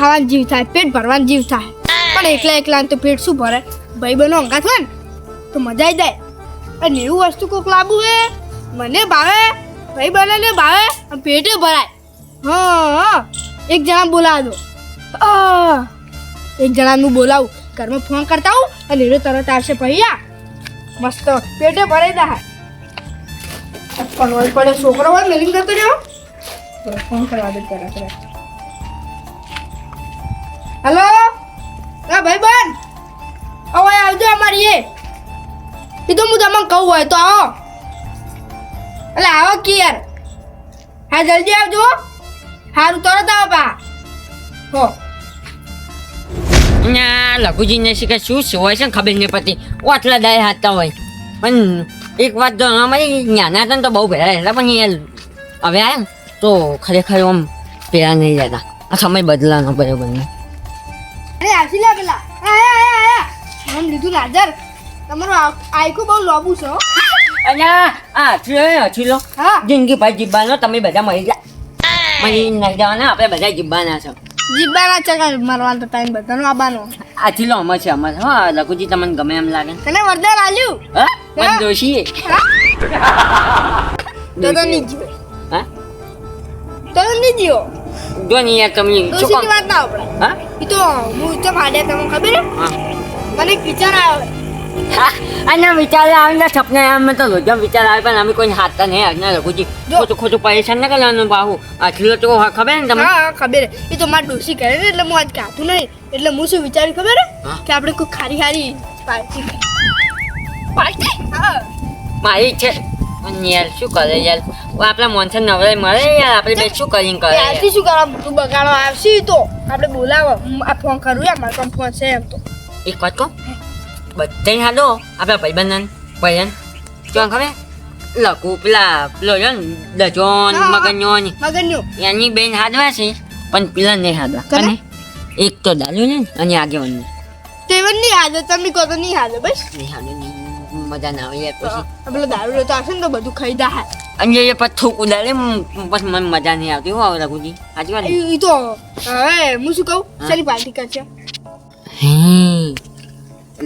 ખાવાનું જીવ થાય, પેટ ભરવાનું જીવ થાય. પણ એકલા એકલા તો પેટ શું ભરે? ભાઈ બનો અંગાત હોય ને, તો મજા આવી જાય. અને એવું વસ્તુ કોક લાગુ હે? મને ભાવે ભાઈ બને ભાવે, અને પેટે ભરાય. હા એક જણા બોલાવ દો એક જણાનું બોલાવું, ઘરમાં ફોન કરતા હું અને એનો તરત આવશે, ભૈયા. મસ્ત. પેટે ભરાઈ દા પણ હોય પડે છોકરો હોય, મિલિંગ કરતો રહ્યો. ફોન કરવા દે તરત હેલો? હા ભાઈ બન હવે આવજો અમારી એ. તો હું તમને કહું હોય તો આવો. એટલે આવો કે યાર હા, જલ્દી આવજો. સારું તરત આવો પા. હો. ના, લઘુજીને શું શું હોય છે ને ખબર નહીં પડતી. ઓટલા દાય હાથતા હોય. પણ એક વાત તો અમારી નાના હતા ને તો બહુ ભેરા રહેતા પણ યાર હવે આયા તો ખરેખર આમ પેલા નહીં રહેતા. આ સમય બદલાનો બરાબર નહીં અરે આવશી લે પેલા આયા આયા આયા નામ લીધું નાજર તમારું આ- બહુ લોબુ છે. અને આ હચલો લો. હા. જિંદગી ભાઈ તમે બધા મરી જા. મરી નહીં જવાના આપણે બધા જીબ્બાના છો. જીબ્બાના ચકા મારવાનો ટાઈમ બધાનો આબાનો. આથીલો અમર છે અમર હા લઘુજી તમને ગમે એમ લાગે. તને વરદાન આલ્યું? હા પણ દોશી તો તો નહીં જીવો. હા? તો તો નહીં જીવો. જો ને યાર તમે શું વાત ના આપણે હા? એ તો હું તો ફાડ્યા તમને ખબર હા. મને વિચાર આવ્યો અને વિચાર આવે ને સપના અમે તો રોજ વિચાર આવે પણ અમે કોઈ હાથતા નહીં આજના લઘુજી ખોટું ખોટું પરેશાન ના કરવાનું બાહુ. આટલું તો ખબર ને તમને? હા ખબર એ તો મારે ડોસી કરે ને એટલે હું આજ કાઢું નહીં. એટલે હું શું વિચાર્યું ખબર કે આપણે કોઈ ખારી ખારી પાર્ટી. પાર્ટી? હા. મારી છે. યાર શું કરે યાર? આપણા આપણા મોનસન નવરાય મળે યાર? આપણે બે શું કરીને કરે યાર? ત્યારથી શું કરવા? તું બગાડો આવશે તો. આપણે બોલાવો. આ ફોન કરું યાર. મારા ફોન છે એમ તો. એક વાત કહું? બધા હાલો. આપણા ભાઈબંધન ભાઈન શું ખબર? લખું પેલા પેલો છે ને દજોન હા, હા. એની બેન હાદવા છે પણ પેલા નહીં હાદવા? અને એક તો દાલુ ને અને આગેવાનનું. તેવન નહીં હાજર તમે કહો તો નહીં હાજર બસ. નહીં હાદું નહીં મજા ના આવે. પછી પેલો દારૂ લેતો આવશે ને તો બધું ખાઈ દા અને એ પથ્થું કુદાડે બસ મને મજા નહીં આવતી હો રઘુજી. સાચી વાત એ તો હવે હું શું કહું? ચાલી પાર્ટી કરશે.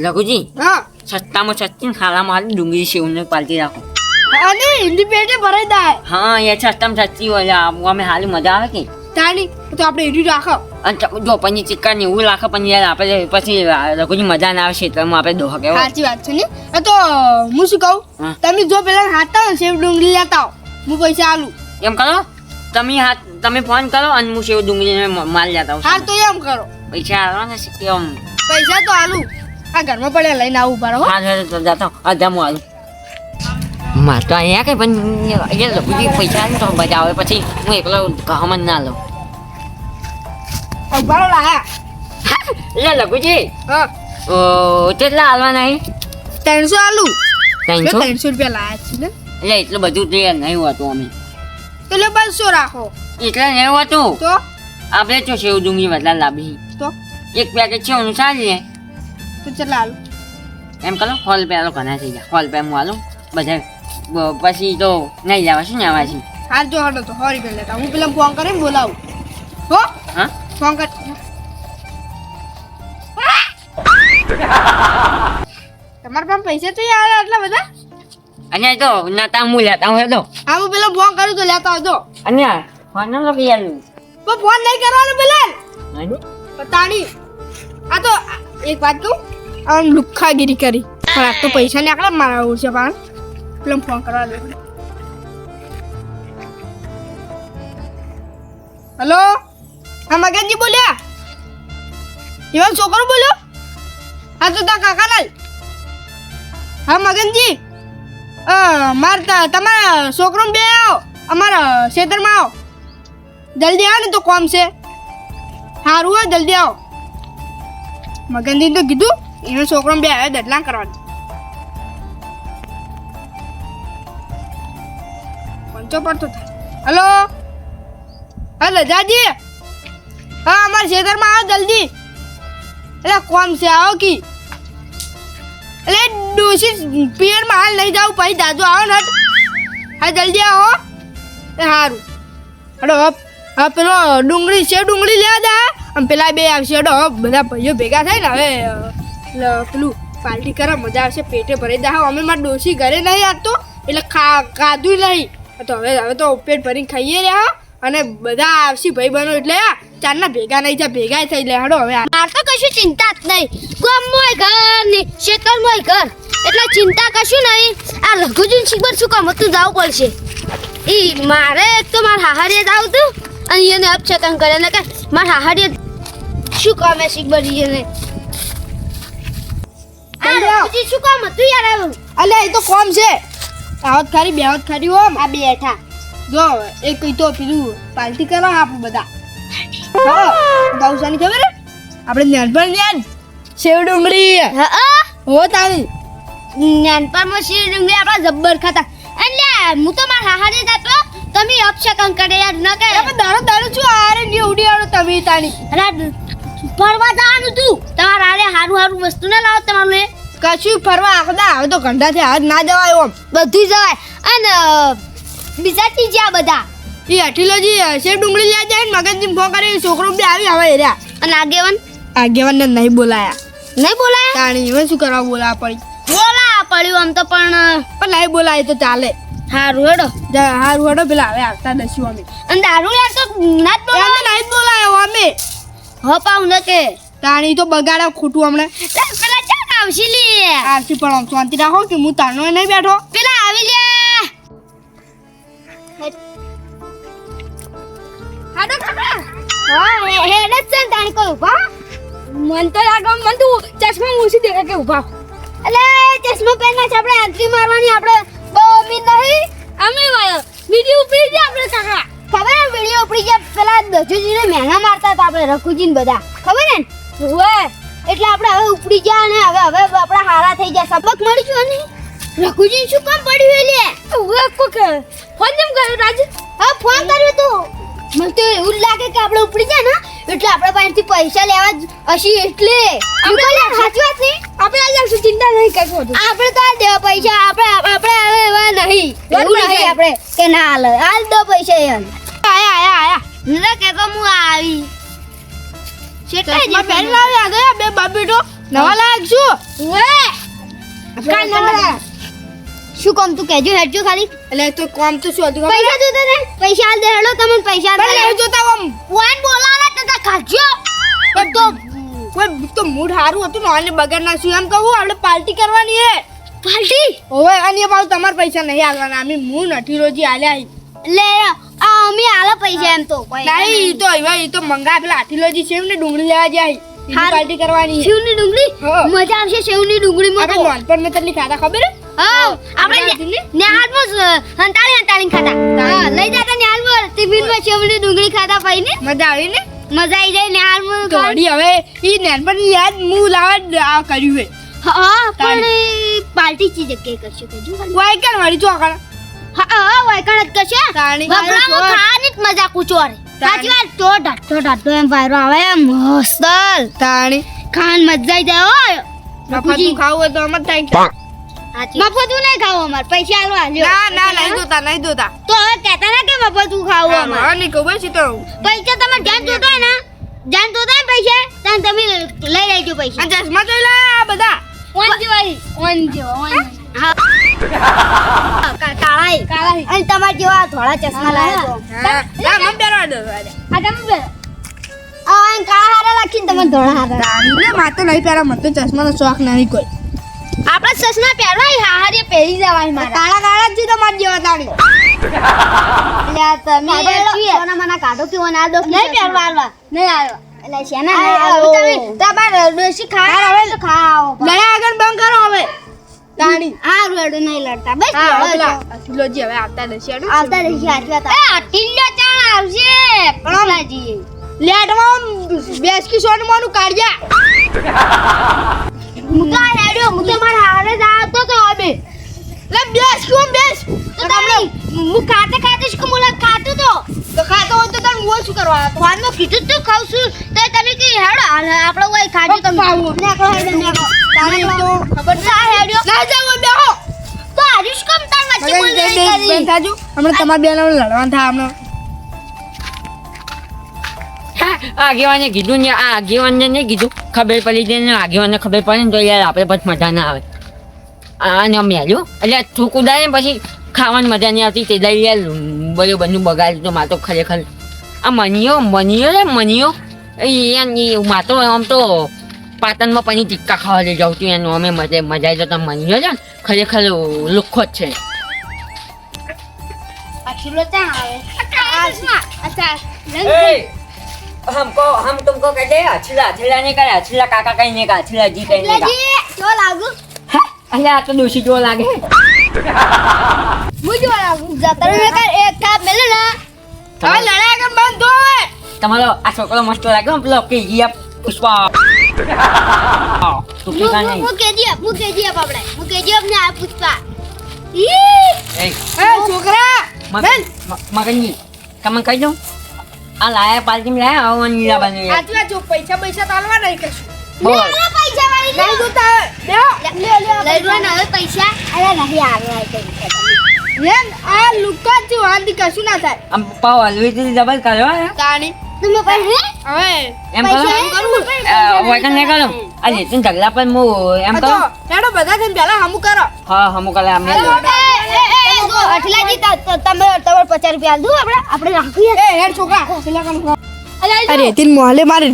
રઘુજી હા. સસ્તામાં સસ્તી ને ખાલામાં હાલ ડુંગળી સેવને પાલટી રાખો. અને હિન્દી પેટે ભરાઈ દા હા એ સસ્તામાં સસ્તી હોય અમે હાલી મજા આવે કે? તાણી તો આપણે એડી રાખો. જો પનીર ચિકન એવું રાખે પણ યાર આપણે પછી રઘુની મજા ના આવે તો આપણે દોહા કેવો સાચી વાત છે ને? તો હું શું કહું? તમે જો પેલા હાથતા સેવ ડુંગળી લેતા હું પૈસા આલું એમ કરો? તમે હાથ તમે ફોન કરો અને હું સેવ ડુંગળીને માલ લેતા હા તો એમ કરો. પૈસા આવવાના ને કે પૈસા તો આલું. આ ઘરમાં પડ્યા લઈને આવું પાડો હો. તો જાતો. અધા હું આલું. માર તો અહીંયા કઈ પણ અહીંયા રઘુજી પૈસા તો બજાવે પછી હું એકલો કહમન ના લઉં. ઉભારો લાયા એટલે લઘુજી. કેટલા હાલવાના છે ત્રણસો આલું. ત્રણસો? ત્રણસો રૂપિયા લાયા છે ને. એટલે એટલું બધું તો નહીં હોતું અમે. એટલે બસો રાખો. એટલે નહીં હોતું? તો? આપણે તો સેવ ડુંગળી વધારે લાવી તો? એક પેકેટ છે એનું ચાલીએ તો ચાલ એમ કરો હોલ પે આલો ઘણા થઈ જાય હોલ પે હું આલું. બધા પછી તો નહીં જવા ને છે હાર જો હટો તો હોરી લેતા હું પેલા ફોન કરીને બોલાવું. હો? હા? ફોન કર તમારા પાસે પૈસા તો યાર આટલા બધા અને તો નતા હું લેતા હું તો હા હું પેલો ફોન કરું તો લેતા આવજો અને ફોન ન લગી આલું પણ ફોન નહીં કરવાનો પેલા પતાણી આ તો એક વાત કહું આમ લુખ્ખાગીરી કરી પણ આ તો પૈસા ને ને મારા છે પણ પેલો ફોન કરવા દે હલો હા મગનજી બોલ્યા એવા છોકરો બોલ્યો હા તો તા કાકા લાલ હા મગનજી અ માર તા- તમારા છોકરો બે આવો અમારા ખેતરમાં આવો જલ્દી આવો ને તો કોમ છે સારું હોય જલ્દી આવો મગનજી તો કીધું એનો છોકરો બે આવ્યો દડલા કરવાનું પંચો પડતો થાય હલો હલો જાજી હા, અમારા ખેતરમાં આવો જલ્દી. એટલે કોમ છે આવો કી. એટલે ડોસી પિયરમાં હાલ લઈ જાવ પછી દાદુ આવો ને હા, જલ્દી આવો. એ સારું હડો, હપ હવે પેલો ડુંગળી છે, ડુંગળી લેવા દે અને પેલા બે આવશે અડો બધા ભાઈઓ ભેગા થાય ને હવે પેલું પાર્ટી કરા મજા આવશે, પેટે ભરી દે. અમે મારા ડોસી ઘરે નહીં આવતો એટલે ખા, ખાધું નહીં. તો હવે હવે તો પેટ ભરીને ખાઈએ રહ્યા અને બધા આવશે ભાઈ બનો એટલે આ ચારના ભેગા નહીં જાય ભેગા થઈ લે હડો હવે. માર તો કશું ચિંતા જ નહીં. ગામમાં ઘર ને મોય ઘર. એટલે ચિંતા કશું નહીં. આ લઘુજીન શીખબર શું કામ હતું? જવું પડશે. ઈ મારે એક તો મારા હાહારીએ જાવ તું અને એને અપચકન કરે ને કે મારા હાહારીએ શું કામ હે શીખબર એને આ બંધ રહો. લઘુજી શું કામ હતું યાર અલ્યા એ તો કોમ છે. આવત ખારી બેવત ખારી ઓમ આ બેઠા. જો એક તો પેલું પાર્ટી કરો આપણે બધા. હા ગૌસાની ખબર? આપણે નાનપણ જ્ઞાન સેવ ડુંગળી હા હો તારી. નાનપણમાં શીર ડુંગળી આપણા જબ્બર ખાતા. એટલે હું તો મારા હાહાને જાતો તમે અપશકન કરે યાર ન કરે. આપણે દારો દારો શું આરે ની ઉડી આડો તમે તાણી અરે ફરવા જવાનું તું. તમારે આરે હારું હારું વસ્તુ ના લાવો તમારું કશું ફરવા આખદા હવે તો ઘંટાથી હાથ ના જવાય ઓમ. બધી જવાય. અને બીજા ત્રીજા બધા. એ અઠીલોજી સેવ ડુંગળી લે જાય ને મગજની ફો કરી છોકરો બી આવી હવે એર્યા અને આગેવાન? આગેવાનને નહીં બોલાયા. નહીં બોલાય? તાણી હવે શું કરવા બોલાવા પડી? બોલા પડ્યું આમ તો પણ પણ નહીં બોલાય તો ચાલે. હારું હેડો. જા, હારું હેડો પેલા હવે આવતા દસ્યું અમે. અને દારૂ યાર તો ના જ બોલાવે નહીં બોલાયો અમે. હપાવ ન કે? તાણી તો બગાડા ખોટું હમણાં. પેલા ચાલ આવશી લી. આરસી પણ શાંતિ રાખો કે હું તારનો નહીં બેઠો. પેલા હા હેડ જ છે કોઈ ઊભા મન તો લાગે મન તો ચશ્મા કે ઊભા એટલે ચશ્મા પહેરના છે આપણે આંતરી મારવાની આપણે બહુ નહીં? અમે વીડિયો ઉપડી આપણે કાકા ખબર હે વીડિયો ઉપડી ગયા પેલા દજુજીને મારતા હતા આપણે રઘુજીને બધા. ખબર ને? ઓવે એટલે આપણે હવે ઉપડી ગયા અને હવે હવે આપણા હારા થઈ ગયા. સબક મળી ગયો ને રઘુજી શું કામ પડ્યું એ લે ઓવે કોક ફોન કેમ કર્યો રાજ? હા ફોન કર્યો તું. મને તો એવું લાગે કે આપણે ઉપડી જાય ને એટલે આપણા પાસેથી પૈસા લેવા જ એટલે. આપણે સાચી વાત નહીં આપણે આ લાગશું ચિંતા નહીં કરશો આપણે તો આ દેવા પૈસા આપણે આપણે હવે એવા નહીં. એવું નહીં આપણે કે ના હાલ હાલ દો પૈસા એમ આયા આયા આયા. ન કે તો હું આવી. કેટલા ચશ્મા પહેરી લાવી આ ગયા બે બાબીટો? નવા લાયક છું? કાલ નવા. શું કામ તું કહેજો હેડજો ખાલી. એટલે તો કામ તો શું હતું પૈસા જોતા ને પૈસા દે હેડો તમને પૈસા પણ નહીં જોતા આમ. વાન બોલાવે તો તા ખાજો. પણ તો કોઈ તો મૂડ હારું હતું ને આને બગાડ નાખ્યું એમ કહું આપણે પાર્ટી કરવાની હે. પાર્ટી? ઓવે અને પાછું તમારા પૈસા નહીં આલવાના અમે હું નથી રોજી આલ્યા એટલે આ અમે આલા પૈસા એમ તો નહીં ઈ તો ઈ તો મંગા પેલા આઠીલોજી છે ને ડુંગળી લેવા જાય. હી. પાર્ટી કરવાની. હે. સેવની ડુંગળી મજા આવશે સેવની ડુંગળીમાં આપણે તો. નાનપણમાં કેટલી ખાતા ખબર હે? હા આપણે આપણે હંતાળી હંતાળી ખાતા. હા લઈ જતા નેહાલમાં ટિફિનમાં ડુંગળી ખાતા ભાઈ મજા આવી ને? મજા આવી જાય હવે ઈ નાનપણની યાદ હું લાવવા આ કર્યું હે હા પણ પાર્ટી ચી જગ્યાએ કરશે કહેજો ખાલી. વાય કેમ વળી હા હા વાયકણ જ કરશે. ચોર. ખાવાની જ મજા કુચોરે તાણી. સાચી વાત તો એમ વાયરો આવે મસ્ત. તાણી ખાન મજા આવી જાય મફતનું ખાવું હોય તો અમર થાય મફતું નહીં ખાવું અમારે. પૈસા આલવા ના ના નહીં દોતા નહીં જોતા તો હવે કહેતા ના કે મફતું ખાવું અમારે. હા નહીં કહું તો પૈસા તમે ધ્યાન જોતા ને ધ્યાન જોતા ને પૈસા તાન તમે લઈ લેજો પૈસા. અને ચશ્મા જોઈ લે આ બધા. ઓન જેવાય ઓન જેવા હા. કાળાઈ. કાળાઈ. અને તમાર જેવા ધોળા ચશ્મા લાવ્યો ના મમ પહેરવા દો આ તમે આ કાળા હારા લખીને તમે ધોળા હારા ને માતો નહીં પહેરા મને તો ચશ્માનો શોખ નહીં કોઈ. ચશ્મા પહેરવાય? હાહારીએ પહેરી જવાય મારા. કાળા કાળા જ તો મત જેવા તાણી આ તમે સોના મના કાઢો કે ઓના દો. નહીં પહેરવા નહીં આવ્યો એટલે શેના આવ્યો તમે તમારે ડોસી ખાવા હવે તો ખાઓ લડા આગળ બંધ કરો હવે. તાણી આ રોડ નહીં લડતા બસ હવે આવતા દશે આવતા એ ચાણ આવશે પ્રણાજી લેટમાં બેસકી સોનું મોનું કાઢ્યા મુ ખાતે ખાતે જ કમુલા ખાતો તો. તો ખાતો હોય તો તને હું શું કરવા? ફોનમાં કીધું તો ખાવ છું. તો તમે કે હેડો આપણો હોય ખાજો તમે. ખાવું. નેકળો હેડો નેકળો. તારે તો ખબર ના હેડ્યો ના જાવ બેહો. તો આયુષ કમ તાર વચ્ચે બોલ કરી. બેન થાજો. હમણાં તમાર બેન લડવાનું થાય હમણાં. આ આગેવાને કીધું ને આ આગેવાનને નહીં કીધું. ખબર પડી જાય ને આગેવાનને ખબર પડે ને તો યાર આપણે પછી મજા ના આવે. અને મેલ્યું એટલે થૂક ને પછી ખાવાની મજા નહીં આવતી તે દાય યાર બરોબરનું બગાડ તો માતો ખરેખર આ મનીયો મનીયો રે મનીયો એ યાર એ માતો આમ તો પાટણમાં પની ટીક્કા ખાવા લઈ જાઉં છું એનું અમે મજા મજા આવી જતા મનીયો છે ને ખરેખર લુખ્ખો જ છે અખિલો ત્યાં આવે અચ્છા ए, हमको हम तुमको कहते हैं अछला अछला नहीं करे अछला काका कहीं नहीं का अछला जी कहीं नहीं का લજી જો લાગુ अरे आ तो दूसरी जो लागे તમારો આ છોકરો મસ્ત લાગે હો, પેલો કે જી પુષ્પા. મગનજી તમે કહી દઉં આ લાયા પાલટી લાયા નીલા બને પૈસા પૈસા તાલવા નહીં કશું બોલ. પૈસા વાળી નહીં જોતા બેહો લે લે લે લે હવે પૈસા. અરે નહીં આવે આ પૈસા એમ આ લુકા જ વાંધી કશું ના થાય? આમ પાવ હલવી ડબલ કરો હે? તાણી તમે પૈસા હવે. એમ કરો? કરવું વૈકન નહીં કરો અરે તું ઢગલા પર હું એમ કરો? હેડો બધા થઈને પહેલા હમું કરો. હા હમુક કરે જો, અઠલાજી તમે તમારે પચાસ રૂપિયા આલ દઉં આપણે. આપણે રાખીએ. એ હેડ છોકરા. પેલા કામ અરે રેતી મોહલે મારી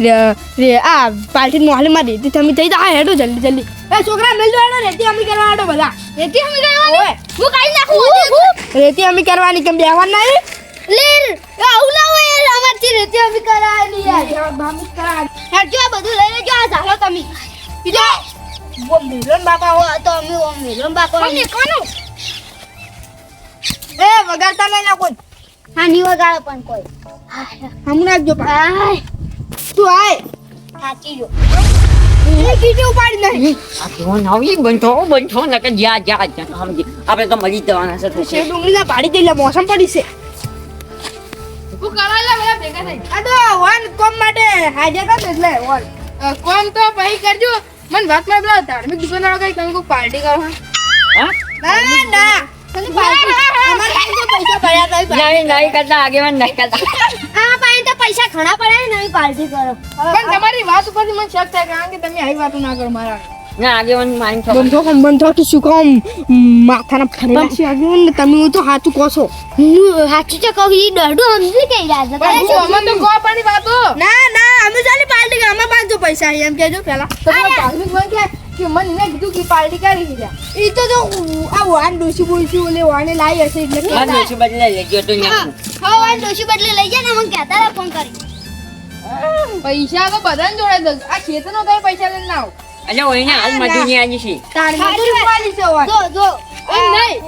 રે આ પાર્ટી મોહલે મારી. રેતી તમે થઈ જા હેડો જલ્દી જલ્દી. એ છોકરા મેલ દો હેડો. રેતી અમે કરવા હેડો બધા. રેતી અમે કરવાની? હું કાઈ નાખું રેતી અમે કરવાની કેમ બેહવાન નહીં લે આવું ના હોય યાર અમારથી રેતી અમે કરાવી યાર. બામી કરા હેડ જો આ બધું લઈ લેજો આ ઝાલો તમે. બીજો ઓમ મેલન બાપા હો તો અમે ઓ મેલન બાપા કોને કોનું? એ વગાડતા નહીં ના કોઈ. હા ની વગાડે પણ કોઈ. હમણાં જ જો ભાઈ તું આય. સાચી જો એ કીધું ઉપાડી નહીં આ કેવો નવી બંધો બંધો. ને કે જ્યાં જ્યાં જ્યાં સમજી તો મરી જવાના છે થશે પાડી દઈ મોસમ પડી છે. હું કરવા લે બધા ભેગા થઈ આ તો વન કોમ માટે હાજર કર એટલે વન. કોમ તો પછી કરજો. મને વાતમાં પેલા ધાર્મિક દુકાનવાળો કઈ તમે કોઈ પાર્ટી કરો હા? ના ના. તમે પાર્ટી અમારે પાસે તો પૈસા નહીં નહીં કરતા આગેવાન નહીં કરતા. આ પાસે તો પૈસા ઘણા પડ્યા ને પાર્ટી કરો. પણ તમારી વાત ઉપરથી મને શક થાય કારણ કે તમે આવી વાતો ના કરો મારા ના આગેવાન મારી ખબર. બંધો કમ બંધો કે શું કહું? માથાના ફરેલા છે તમે તો સાચું કહો છો. હું સાચું તો કહું સમજી કઈ છે ના ના અમે ચાલી પાર્ટી અમે પાંચસો પૈસા એમ કેજો પેલા. તમે કે? કે મને મેં કીધું કે પાર્ટી કરી લીધા એ તો જો આ વાન ડોસી બોલશી ઓલે વાને લાવી હશે એટલે કે બંધ ઓછું બદલે ગયો તો હા વાન ડોશી બદલે લઈ ગયા ને મને કહેતા હતા ફોન કરી. પૈસા તો બધાને જોડે દો આ ખેતરનો કઈ પૈસા લઈને ના આવો. એટલે ઓઈને હાલ મજૂરી આની છે. તાર મજૂરી પાડી છે વાન જો જો. એમ નહીં.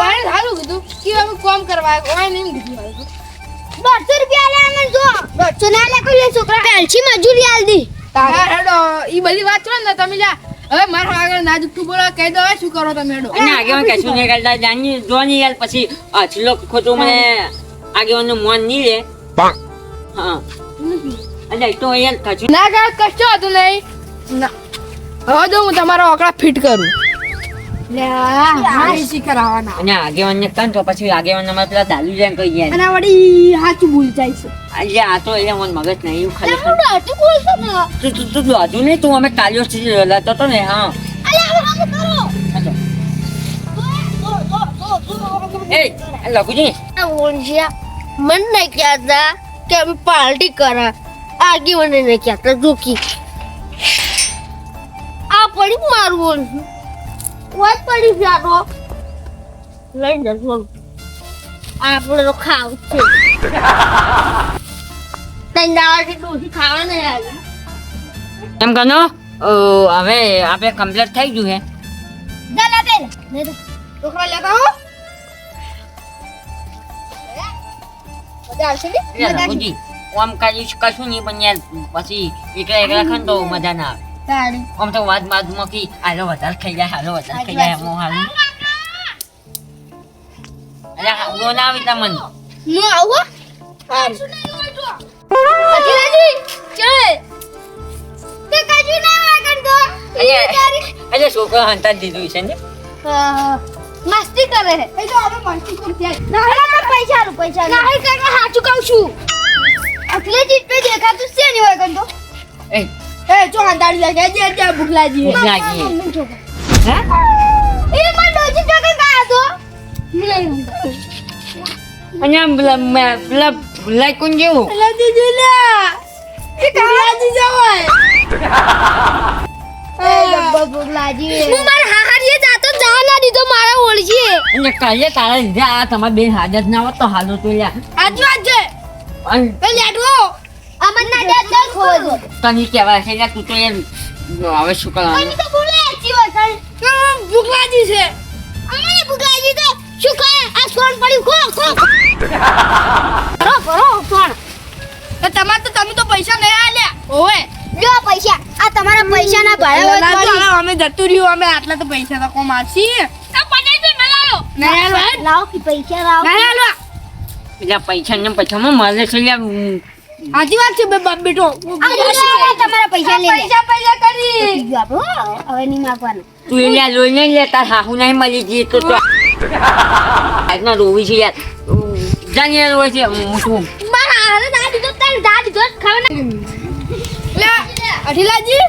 વાને સારું કીધું કે અમે કોમ કરવા વાને એમ કીધું મારું રૂપિયા લે મને જો. દોઢસો ના લે કોઈ છોકરા. પહેલથી મજૂરી આલ દી. તારા હેડો ઈ બધી વાત છો ને તમે જા હવે મારા આગળ નાજુક જુઠ્ઠું બોલો કહી દો શું કરો તમે હેડો અને આગેવાન કશું નહીં કરતા જાની જો નહીં યાર પછી આ છેલ્લો ખોટું મને આગેવાનનું મન નહીં લે હા. એ તો યાર કશું ના કશો હતું નહીં. ના. હવે જો હું તમારો ઓકળા ફિટ કરું. લે આ કરાવવાના? અને આગેવાન ને કન તો પછી આગેવાન અમારે પેલા દાલુ જેમ કહી ગયા. અને આ વળી સાચું ભૂલ જાય છે. એટલે આ તો એટલે મને નહીં મન કહેતા કે અમે પાર્ટી કરા. આગી મને નહીં કહેતા જોકી. આ પડી મારું વાત પડી તો? લઈ જશો આપણે તો ખાવ છે. તઈ દાવાથી ડોસી ખાવા નહીં આવી? એમ કનો હવે આપણે કમ્પ્લીટ થઈ ગયું હે. દાદા બેન. છોકરા લેતા મજા આવશે ને? મજા આવશે. ઓમ કાજી કશું નહીં પણ યાર પછી એકલા એકલા ખાન તો મજા ના આવે. તાણી આમ તો વાત બાદમાં કી હાલો વધારે ખાઈ જાય હાલો વધારે ખાઈ જાય મો હાલ અરે ગો ના આવી તમને. હું આવું અખિલાજી ચલ. તે કાજુ ના વાગણ તો. અરે એટલે છોકરો હંતા દીધું છે ને? મસ્તી કરે છે. એ જો હવે મસ્તી કરતી. ના પૈસા રૂ પૈસા ના. કરવા સાચું કહું છું. અસલી ચીજ દેખાતું છે ને હોય કંતો એ એ જો જાય કે જે જે ભૂખ લાગી ભૂખ લાગી જો. હે? એ મને ડોજી તો કઈ કાયો તો? નહીં અને આમ પેલા મે- પેલા ભૂલાઈ કોણ જેવું એટલે દીદી લે એ કાળાજી જવાય એ ડબ્બો ભૂખ લાગી હું મારા હાહારીએ જાતો જ જવા ના દીધો મારા ઓળખીએ અને કાલે તારા લીધે આ તમારે બેન હાજર ના હોત તો હાલો તો લ્યા. આજે છે. અને એ લેટવો અમન ના દે તને કહેવાય છે તું તો એમ હવે શું કરવાનું તો બોલે એચી વસણ ભૂખ લાગી છે અમને ભૂખ લાગી તો શું ખાય આ સોન પડ્યું ખો ખો કરો કરો સોન તો તમારે તો તમે તો પૈસા નહીં આલ્યા ઓવે લ્યો પૈસા આ તમારા પૈસા ના લાજો, અમે જતું રહ્યું અમે આટલા તો પૈસા તો કોમ આછી પૈસા? લાવો પૈસા લાવો નહીં આલ્યો પૈસા માં મારે છે લ્યા સાચી વાત છે બે બાપ બેટો તમારા પૈસા લે. પૈસા પૈસા કરી. બીજું હવે નહીં માગવાનું. તું એને લોહી નહીં લે તાર હાહુ નહીં મળી જઈએ તો તો આજના રોવી છે યાર. જાણીએ રોવે છે મોટું મારા હારે દાદી તો તાર દાદી જો ખાવ ને લે અઠીલાજી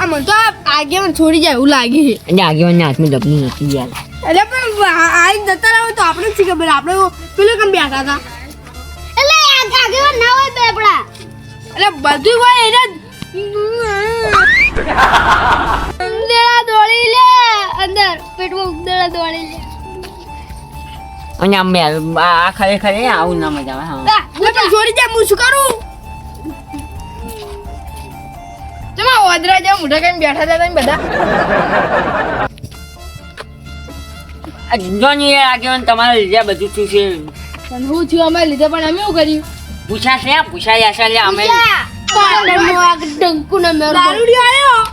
આ મને તો આગેવાન છોડી જાય એવું લાગે છે. અને આગેવાનના હાથમાં ડબલું નથી યાર. એટલે પણ આ જતા રહો તો આપણે જ ખબર આપણે પેલું કેમ બેઠા હતા? એટલે આગેવાન ના હોય બેપડા એટલે બધું હોય એને ઉંદેડા દોડી લે અંદર પેટમાં ઉંદેડા દોડી લે. અને આમ યાર આ એ આવું ના મજા આવે હા. જાય હું શું કરું? તમે ઓદરા જેવા મોઢા કઈ બેઠા હતા તમે બધા? જોની આગેવાન તમારે લીધે બધું થયું છે. પણ હું થયું અમે લીધે પણ અમે શું કર્યું? પૂછાશે છે પૂછાયા યાસા લે અમે. પાટણનો આ ડંકુ ને મેર દારૂડિયો આયો?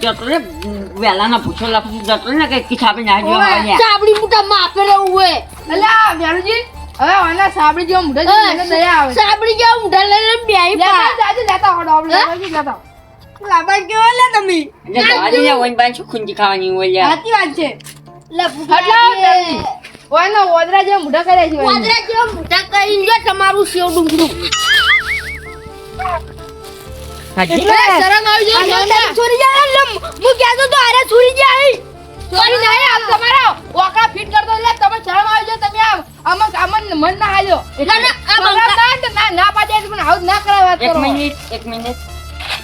જતો વેલા ના પૂછો લા જતો રે ને કે કીધા આપીને ના જો લ્યા. ચાબડી મુઠા માપે રહેવું હોય. એટલે આ વ્યારુજી હવે આના સાબડી જેવા મુઢા મને દયા આવે. સાબડી ચાબડી મુઢા લઈ લઈને બ્યાઈ લેતા પા. જાજે લેતા આવો, આપણે લેતા લેતા લાબા કેવા લે તમે? એટલે જવા દે લ્યા, ઓઈન શું ખૂંચી ખાવાની હોય. સાચી વાત છે. લે એટલે ઓયના ઓદરા જેવા મોઢા કર્યા છે ઓયને. વાદરા જેવા મુઠા કરીને જો તમારું સેવ ડુંગળું. હાજી? શરમ આવી મને. છોરી જાય એટલે હું કહેતો તો અરે છોરી જાય. છોરી નહીં આમ તમારા ઓકળા ફિટ કરતો એટલે તમે શરમ આવી જાય તમે આમ આમાં અમન મન ના હાલ્યો. એટલે ના, ના, ના ના ના પાડે પણ આવું ના કરે વાત એક કરો. મિનિટ એક મિનિટ.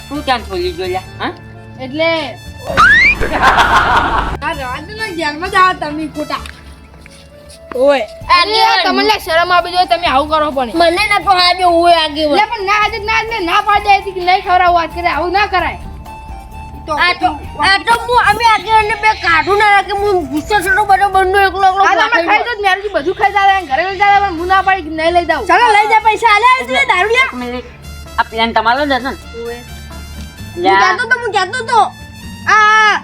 તું ક્યાં થોડી જોયા હા? એટલે આ રાજના ધ્યાનમાં જ આવો તમે ખોટા. ઓય. અરે, તમને શરમ આવી જોઈએ તમે આવું કરો પણ. મને ના તો હાજો હોય આગે એટલે પણ ના આજે ના ને ના પાડે છે કે નહીં ખવડાવવું વાત કરે આવું ના કરાય. તો આ તો આ તો હું અમે આગે અને બે કાઢું ના રાખે હું ગુસ્સો છોડો બધો બંને એકલો એકલો આ તમે ખાઈ દો મેરુજી બધું ખાઈ જાય ઘરે લઈ જાય પણ હું ના પાડી કે નહીં લઈ જાઉં. ચાલો લઈ જા પૈસા આલે તું દારૂડિયા આ પ્લાન તમારો જ હતો ને? હું જાતો કહેતો તો હું જાતો તો. આ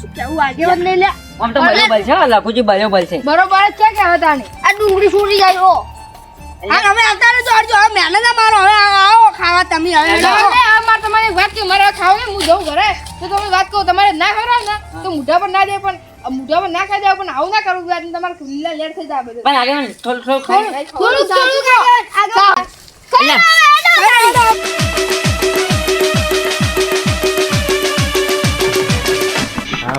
શું કેવું આગેવાન લઈ લે. આમ તો બરોબર છે લખુજી બરોબર છે બરોબર છે કે હવે તાણી આ ડુંગળી છોડી જાય ઓ હા હવે અત્યારે રહેજો હવે મહેનત ના મારો હવે આવો ખાવા તમે હવે આ મારે તમારી એક વાત કે મારે ખાવ ખાવું ને હું જઉં ઘરે તો તમે વાત કહો તમારે ના ખવડાવ ને તો મોઢા પર ના દે પણ આ પર ના ખાઈ દે પણ આવું ના કરવું વાત તમારે લીલા લેટ થઈ જાય બધું પણ આગળ થોડું થોડું ખાઈ થોડું થોડું ખાઓ. લ્યા.